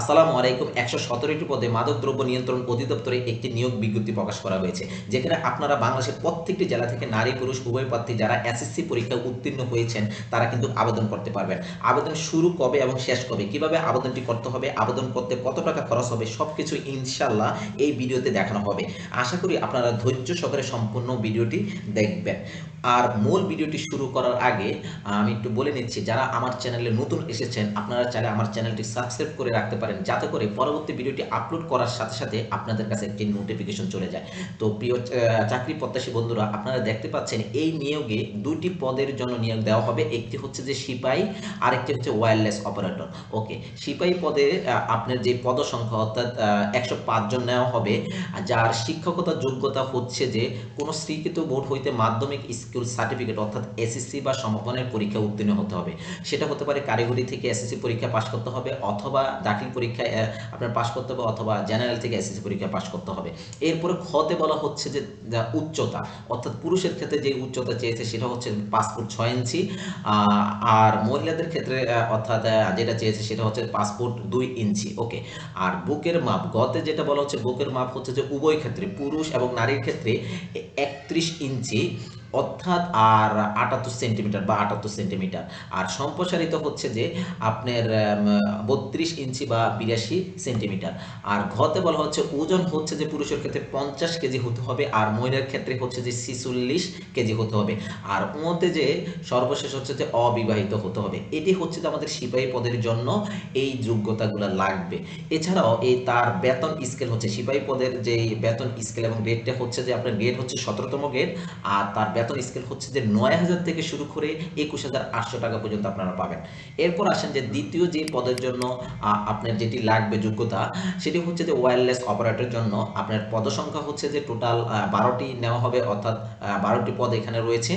আসসালামু আলাইকুম, একশো সতেরোটি পদে মাদকদ্রব্য নিয়ন্ত্রণ অধিদপ্তরে একটি নিয়োগ বিজ্ঞপ্তি প্রকাশ করা হয়েছে, যেখানে আপনারা বাংলাদেশের প্রত্যেকটি জেলা থেকে নারী, পুরুষ, উভয় প্রার্থী যারা এসএসসি পরীক্ষায় উত্তীর্ণ হয়েছেন, তারা কিন্তু আবেদন করতে পারবেন। আবেদন শুরু কবে এবং শেষ কবে, কীভাবে আবেদনটি করতে হবে, আবেদন করতে কত টাকা খরচ হবে, সবকিছু ইনশাল্লাহ এই ভিডিওতে দেখানো হবে। আশা করি আপনারা ধৈর্য সহকারে সম্পূর্ণ ভিডিওটি দেখবেন। আর মূল ভিডিওটি শুরু করার আগে, আমি একটু বলে নিচ্ছি, যারা আমার চ্যানেলে নতুন এসেছেন, আপনারা চাইলে আমার চ্যানেলটি সাবস্ক্রাইব করে রাখতে পারেন। যাতে করে পরবর্তী ভিডিওটি আপলোড করার সাথে সাথে আপনাদের কাছে একটি নোটিফিকেশন চলে যায়। তো প্রিয় চাকরি প্রত্যাশী বন্ধুরা, আপনারা দেখতে পাচ্ছেন এই নিয়োগে দুটি পদের জন্য নিয়োগ দেওয়া হবে। একটি হচ্ছে যে সিপাহী আরেকটি হচ্ছে ওয়্যারলেস অপারেটর ওকে সিপাহী পদে আপনার যে পদ সংখ্যা অর্থাৎ একশো পাঁচ জন নেওয়া হবে। যার শিক্ষকতা যোগ্যতা হচ্ছে যে কোনো স্বীকৃত বোর্ড হইতে মাধ্যমিক স্কুল সার্টিফিকেট অর্থাৎ এসএসসি বা সমাপনের পরীক্ষা উত্তীর্ণ হতে হবে। সেটা হতে পারে কারিগরি থেকে এসএসসি পরীক্ষা পাশ করতে হবে, অথবা দাখিল পরীক্ষায় আপনার পাশ করতে হবে অথবা জেনারেল থেকে এসএসসি পরীক্ষা পাশ করতে হবে। এরপরে খতে বলা হচ্ছে যে উচ্চতা, অর্থাৎ পুরুষের ক্ষেত্রে যে উচ্চতা চেয়েছে সেটা হচ্ছে পাসপোর্ট ছয় ইঞ্চি আর মহিলাদের ক্ষেত্রে অর্থাৎ যেটা চেয়েছে সেটা হচ্ছে পাসপোর্ট দুই ইঞ্চি ওকে আর বুকের মাপ গতে যেটা বলা হচ্ছে, বুকের মাপ হচ্ছে যে উভয় ক্ষেত্রে, পুরুষ এবং নারীর ক্ষেত্রে একত্রিশ ইঞ্চি অর্থাৎ আর আটাত্তর সেন্টিমিটার বা আটাত্তর সেন্টিমিটার। আর সম্প্রসারিত হচ্ছে যে আপনার বত্রিশ ইঞ্চি বা বিরাশি সেন্টিমিটার। আর ঘতে বলা হচ্ছে ওজন হচ্ছে যে পুরুষের ক্ষেত্রে পঞ্চাশ কেজি হতে হবে, আর মহিলার ক্ষেত্রে হচ্ছে যে ছিচল্লিশ কেজি হতে হবে। আর মধ্যে যে সর্বশেষ হচ্ছে যে অবিবাহিত হতে হবে। এটি হচ্ছে যে আমাদের সিপাহী পদের জন্য এই যোগ্যতাগুলো লাগবে। এছাড়াও এই তার বেতন স্কেল হচ্ছে, সিপাহী পদের যে বেতন স্কেল এবং গ্রেডটা হচ্ছে যে আপনার গ্রেড হচ্ছে সতেরোতম গ্রেড আর তার বেতন স্কেল হচ্ছে যে নয় হাজার থেকে শুরু করে একুশ হাজার আটশো টাকা পর্যন্ত আপনারা পাবেন। এরপর আসেন যে দ্বিতীয় যে পদের জন্য আপনার যেটি লাগবে, যোগ্যতা, সেটি হচ্ছে যে ওয়্যারলেস অপারেটরের জন্য আপনার পদসংখ্যা হচ্ছে যে টোটাল বারোটি নেওয়া হবে, অর্থাৎ বারোটি পদ এখানে রয়েছে।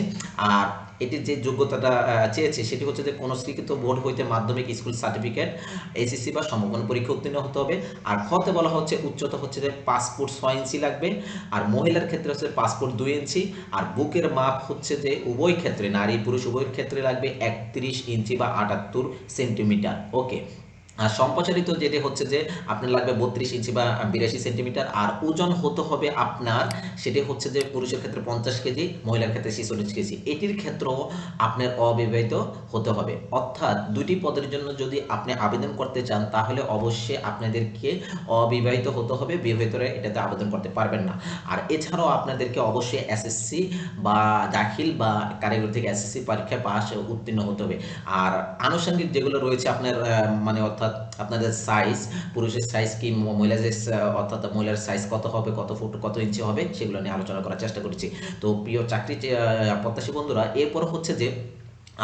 আর এটির যে যোগ্যতাটা চেয়েছে সেটি হচ্ছে যে কোনো স্বীকৃত বোর্ড হইতে মাধ্যমিক স্কুল সার্টিফিকেট এসএসসি বা সমগ্র পরীক্ষা উত্তীর্ণ হতে হবে। আর খতে বলা হচ্ছে, উচ্চতা হচ্ছে যে পাসপোর্ট ছয় ইঞ্চি লাগবে। আর মহিলার ক্ষেত্রে হচ্ছে পাসপোর্ট দুই ইঞ্চি। আর বুকের মাপ হচ্ছে যে উভয় ক্ষেত্রে, নারী পুরুষ উভয় ক্ষেত্রে লাগবে একত্রিশ ইঞ্চি বা আটাত্তর সেন্টিমিটার। ওকে। আর সম্প্রসারিত যেটি হচ্ছে যে আপনার লাগবে বত্রিশ ইঞ্চি বা বিরাশি সেন্টিমিটার, আর ওজন হতে হবে আপনার সেটি হচ্ছে যে পুরুষের ক্ষেত্রে পঞ্চাশ কেজি, মহিলার ক্ষেত্রে ছিচল্লিশ কেজি। এটির ক্ষেত্রেও আপনার অবিবাহিত হতে হবে। অর্থাৎ দুটি পদের জন্য যদি আপনি আবেদন করতে চান, তাহলে অবশ্যই আপনাদেরকে অবিবাহিত হতে হবে, বিবাহিতরা এটাতে আবেদন করতে পারবেন না। আর এছাড়াও আপনাদেরকে অবশ্যই এসএসসি বা দাখিল বা কারিগরি থেকে এসএসসি পরীক্ষায় পাস উত্তীর্ণ হতে হবে। আর আনুষঙ্গিক যেগুলো রয়েছে আপনার মানে অর্থাৎ আপনাদের সাইজ পুরুষের সাইজ কি মহিলাদের অর্থাৎ মহিলার সাইজ কত হবে, কত ফুট, কত ইঞ্চি হবে, সেগুলো নিয়ে আলোচনা করার চেষ্টা করেছি। তো প্রিয় চাকরি প্রত্যাশী বন্ধুরা, এরপর হচ্ছে যে,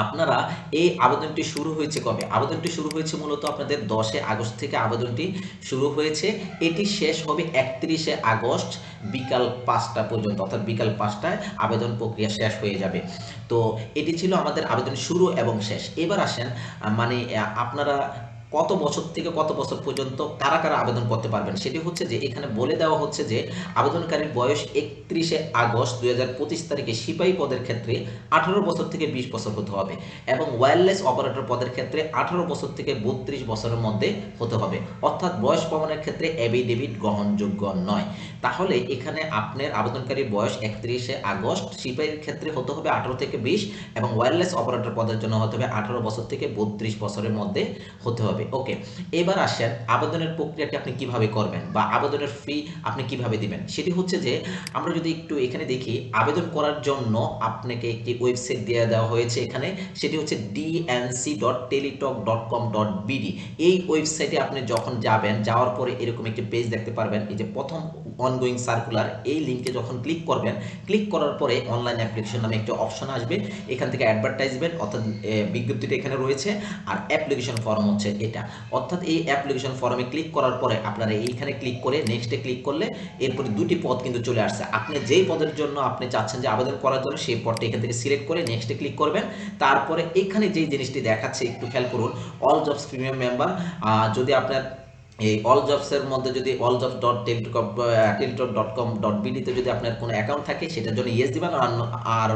আপনারা এই আবেদনটি শুরু হয়েছে কবে? আবেদনটি শুরু হয়েছে মূলত আপনাদের দশে আগস্ট থেকে আবেদনটি শুরু হয়েছে। এটি শেষ হবে একত্রিশে আগস্ট বিকাল পাঁচটা পর্যন্ত, অর্থাৎ বিকাল পাঁচটায় আবেদন প্রক্রিয়া শেষ হয়ে যাবে। তো এটি ছিল আমাদের আবেদন শুরু এবং শেষ। এবার আসেন মানে আপনারা কত বছর থেকে কত বছর পর্যন্ত কারা কারা আবেদন করতে পারবেন? সেটি হচ্ছে যে এখানে বলে দেওয়া হচ্ছে যে আবেদনকারীর বয়স একত্রিশে আগস্ট দু হাজার পঁচিশ তারিখে সিপাহী পদের ক্ষেত্রে আঠারো বছর থেকে বিশ বছর হতে হবে এবং ওয়্যারলেস অপারেটর পদের ক্ষেত্রে আঠারো বছর থেকে বত্রিশ বছরের মধ্যে হতে হবে। অর্থাৎ বয়স প্রমাণের ক্ষেত্রে অ্যাফিডেভিট গ্রহণযোগ্য নয়। তাহলে এখানে আপনার আবেদনকারীর বয়স একত্রিশে আগস্ট সিপাহীর ক্ষেত্রে হতে হবে আঠারো থেকে বিশ এবং ওয়্যারলেস অপারেটর পদের জন্য হতে হবে আঠারো বছর থেকে বত্রিশ বছরের মধ্যে হতে হবে। ওকে এবার আসেন আবেদনের প্রক্রিয়াটি আপনি কীভাবে করবেন বা আবেদনের ফি আপনি কীভাবে দিবেন? সেটি হচ্ছে যে, আমরা যদি একটু এখানে দেখি, আবেদন করার জন্য আপনাকে একটি ওয়েবসাইট দিয়ে দেওয়া হয়েছে এখানে। সেটি হচ্ছে DNC dot Teletalk dot com dot BD এই ওয়েবসাইটে আপনি যখন যাবেন, যাওয়ার পরে এরকম একটি পেজ দেখতে পারবেন। এই যে প্রথম অনগোয়িং সার্কুলার এই লিঙ্কে যখন ক্লিক করবেন ক্লিক করার পরে অনলাইন অ্যাপ্লিকেশন নামে একটা অপশন আসবে। এখান থেকে অ্যাডভার্টাইজমেন্ট অর্থাৎ বিজ্ঞপ্তিটা এখানে রয়েছে। আর অ্যাপ্লিকেশন ফর্ম হচ্ছে এটা। অর্থাৎ এই অ্যাপ্লিকেশন ফর্মে ক্লিক করার পরে আপনারা এইখানে ক্লিক করে নেক্সটে ক্লিক করলে এরপরে দুটি পদ কিন্তু চলে আসছে। আপনি যেই পদের জন্য আপনি চাচ্ছেন যে আবেদন করার জন্য সেই পদটা এখান থেকে সিলেক্ট করে নেক্সটে ক্লিক করবেন। তারপরে এখানে যেই জিনিসটি দেখাচ্ছে, একটু খেয়াল করুন অল জবস প্রিমিয়াম মেম্বার যদি আপনার এই অল জবসের মধ্যে যদি all jobs dot Teletalk Teletalk dot com dot বিডিতে যদি আপনার কোনো অ্যাকাউন্ট থাকে, সেটার জন্য ইয়েস দিবেন আর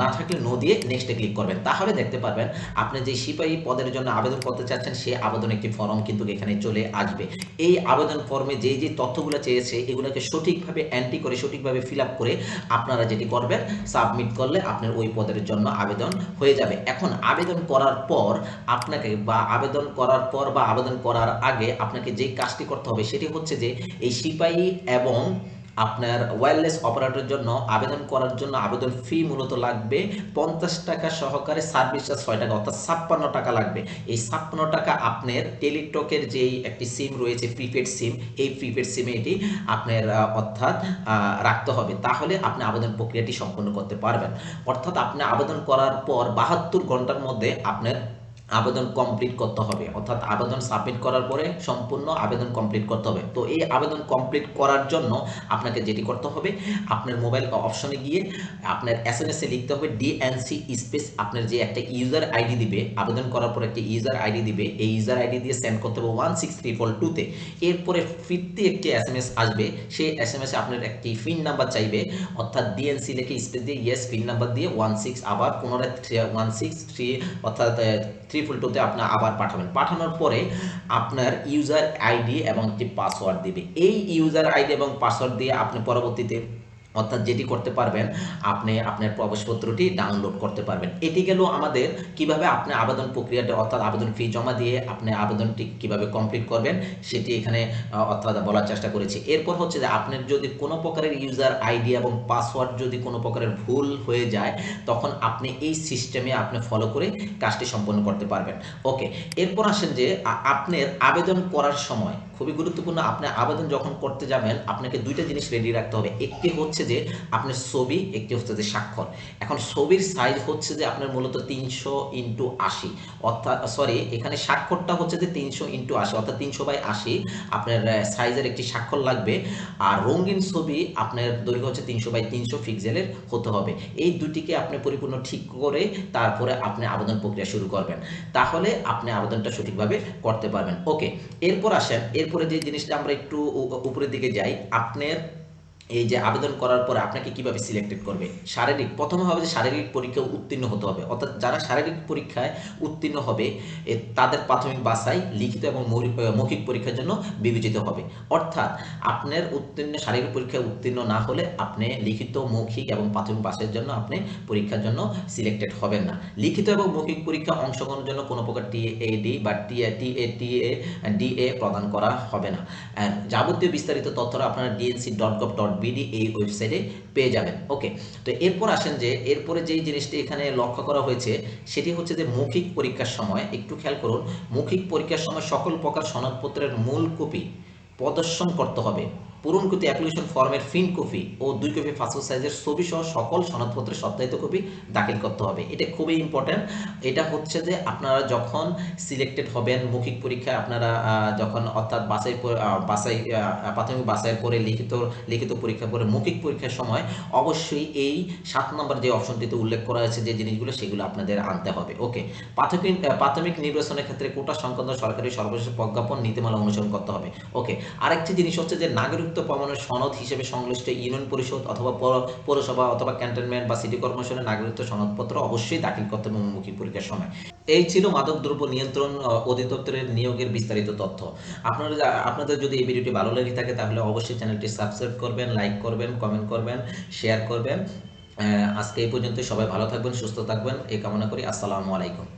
না থাকলে নো দিয়ে নেক্সটে ক্লিক করবেন। তাহলে দেখতে পারবেন আপনি যে সিপাহী পদের জন্য আবেদন করতে চাচ্ছেন, সে আবেদন একটি ফর্ম কিন্তু এখানে চলে আসবে। এই আবেদন ফর্মে যে যে তথ্যগুলো চেয়েছে, এগুলোকে সঠিকভাবে অ্যান্টি করে, সঠিকভাবে ফিল আপ করে আপনারা যেটি করবেন সাবমিট করলে আপনার ওই পদের জন্য আবেদন হয়ে যাবে। এখন আবেদন করার পর আপনাকে বা আবেদন করার পর বা আবেদন করার আগে আপনাকে যে কাজটি করতে হবে সেটি হচ্ছে যে এই সিপাহী এবং আপনার ওয়্যারলেস অপারেটরের জন্য আবেদন করার জন্য আবেদন ফি মূলত লাগবে পঞ্চাশ টাকা সহকারে সার্ভিস চার্জ ছয় টাকা অর্থাৎ ছাপ্পান্ন টাকা লাগবে। এই ছাপ্পান্ন টাকা আপনার টেলিটকের যেই একটি সিম রয়েছে প্রিপেড সিম এই প্রিপেড সিমে এটি আপনার অর্থাৎ রাখতে হবে। তাহলে আপনি আবেদন প্রক্রিয়াটি সম্পন্ন করতে পারবেন। অর্থাৎ আপনি আবেদন করার পর বাহাত্তর ঘণ্টার মধ্যে আপনার আবেদন কমপ্লিট করতে হবে। অর্থাৎ আবেদন সাবমিট করার পরে সম্পূর্ণ আবেদন কমপ্লিট করতে হবে। তো এই আবেদন কমপ্লিট করার জন্য আপনাকে যেটি করতে হবে, আপনার মোবাইল অপশনে গিয়ে আপনার এস এম এস লিখতে হবে ডিএনসি স্পেস আপনার যে একটা ইউজার আইডি দিবে, আবেদন করার পর একটি ইউজার আইডি দিবে, এই ইউজার আইডি দিয়ে সেন্ড করতে হবে ওয়ান সিক্স থ্রি ফোর টুতে এরপরে ফিরতি একটি এস এম এস আসবে, সেই এস এম এস আপনার একটি পিন নাম্বার চাইবে, অর্থাৎ ডিএনসি লিখে স্পেস দিয়ে ইয়েস ফিন নাম্বার দিয়ে ওয়ান সিক্স আবার পুনরায় থ্রি ওয়ান সিক্স থ্রি অর্থাৎ থ্রি ফুল টুতে আপনি আবার পাঠাবেন। পাঠানোর পরে আপনার ইউজার আইডি এবং একটি পাসওয়ার্ড দিবে। এই ইউজার আইডি এবং পাসওয়ার্ড দিয়ে আপনি পরবর্তীতে অর্থাৎ যেটি করতে পারবেন, আপনি আপনার প্রবেশপত্রটি ডাউনলোড করতে পারবেন। এটি গেল আমাদের কীভাবে আপনি আবেদন প্রক্রিয়াটা, অর্থাৎ আবেদন ফি জমা দিয়ে আপনি আবেদনটি কীভাবে কমপ্লিট করবেন, সেটি এখানে অর্থাৎ বলার চেষ্টা করেছি। এরপর হচ্ছে যে আপনার যদি কোনো প্রকারের ইউজার আইডি এবং পাসওয়ার্ড যদি কোনো প্রকারের ভুল হয়ে যায়, তখন আপনি এই সিস্টেমে আপনি ফলো করে কাজটি সম্পন্ন করতে পারবেন। ওকে এরপর আসেন যে আপনার আবেদন করার সময় খুবই গুরুত্বপূর্ণ, আপনি আবেদন যখন করতে যাবেন, আপনাকে দুইটা জিনিস রেডি রাখতে হবে। একটি হচ্ছে যে আপনার ছবি একটি হচ্ছে যে স্বাক্ষর। এখন ছবির সাইজ হচ্ছে যে আপনার মূলত তিনশো ইন্টু আশি। অর্থাৎ সরি এখানে স্বাক্ষরটা হচ্ছে যে তিনশো ইন্টু আশি, অর্থাৎ তিনশো বাই আশি আপনার সাইজের একটি স্বাক্ষর লাগবে। আর রঙিন ছবি আপনার দৈর্ঘ্য হচ্ছে তিনশো বাই তিনশো পিক্সেলের হতে হবে। এই দুটিকে আপনি পরিপূর্ণ ঠিক করে তারপরে আপনি আবেদন প্রক্রিয়া শুরু করবেন। তাহলে আপনি আবেদনটা সঠিকভাবে করতে পারবেন। ওকে এরপর আসেন। এরপরে যে জিনিসটা আমরা একটু উপরের দিকে যাই, আপনার এই যে আবেদন করার পরে আপনাকে কীভাবে সিলেক্টেড করবে? শারীরিক, প্রথমে হবে যে শারীরিক পরীক্ষা উত্তীর্ণ হতে হবে। অর্থাৎ যারা শারীরিক পরীক্ষায় উত্তীর্ণ হবে তাদের প্রাথমিক বাছাই, লিখিত এবং মৌখিক পরীক্ষার জন্য বিবেচিত হবে। অর্থাৎ আপনার উত্তীর্ণ, শারীরিক পরীক্ষায় উত্তীর্ণ না হলে আপনি লিখিত, মৌখিক এবং প্রাথমিক বাছাইয়ের জন্য আপনি পরীক্ষার জন্য সিলেক্টেড হবেন না। লিখিত এবং মৌখিক পরীক্ষা অংশগ্রহণের জন্য কোনো প্রকার টিএডি বা টিএ টিএ টিএ, ডিএ প্রদান করা হবে না। যাবতীয় বিস্তারিত তথ্যরা আপনারা DNC dot gov dot BD এই ওয়েবসাইটে পেয়ে যাবেন। ওকে তো এরপর আসেন যে, এরপরে যেই জিনিসটি এখানে লক্ষ্য করা হয়েছে, সেটি হচ্ছে যে মৌখিক পরীক্ষার সময়, একটু খেয়াল করুন, মৌখিক পরীক্ষার সময় সকল প্রকার সনদপত্রের মূল কপি প্রদর্শন করতে হবে। পূরণকৃত অ্যাপ্লিকেশন ফর্মের ফিন কপি ও দুই কপি পাসপোর্ট সাইজের ছবি সহ সকল সনদপত্রের সত্যায়িত কপি দাখিল করতে হবে। এটা খুবই ইম্পর্ট্যান্ট এটা হচ্ছে যে আপনারা যখন সিলেক্টেড হবেন মৌখিক পরীক্ষায় আপনারা যখন অর্থাৎ আহ, বাছাই প্রাথমিক বাছাইয়ের পরে লিখিত লিখিত পরীক্ষা পরে মৌখিক পরীক্ষার সময় অবশ্যই এই সাত নম্বর যে অপশনটিতে উল্লেখ করা হয়েছে যে জিনিসগুলো সেগুলো আপনাদের আনতে হবে। ওকে প্রাথমিক প্রাথমিক নির্বাচনের ক্ষেত্রে কোটা সংক্রান্ত সরকারি সর্বশেষ প্রজ্ঞাপন নীতিমালা অনুসরণ করতে হবে। ওকে আরেকটি জিনিস হচ্ছে যে নাগরিকত্ব প্রমাণের সনদ হিসেবে সংশ্লিষ্ট ইউনিয়ন পরিষদ অথবা পৌরসভা অথবা ক্যান্টনমেন্ট বা সিটি কর্পোরেশনের নাগরিকত্ব সনদপত্র অবশ্যই দাখিল করতে হবে মৌখিক পরীক্ষার সময়। এই ছিল মাদকদ্রব্য নিয়ন্ত্রণ অধিদপ্তরের নিয়োগের বিস্তারিত তথ্য। আপনারা আপনাদের যদি এই ভিডিওটি ভালো লেগে থাকে তাহলে অবশ্যই চ্যানেলটি সাবস্ক্রাইব করবেন, লাইক করবেন, কমেন্ট করবেন, শেয়ার করবেন। আজকে এই পর্যন্ত সবাই ভালো থাকবেন, সুস্থ থাকবেন। এই কামনা করি। আসসালামু আলাইকুম।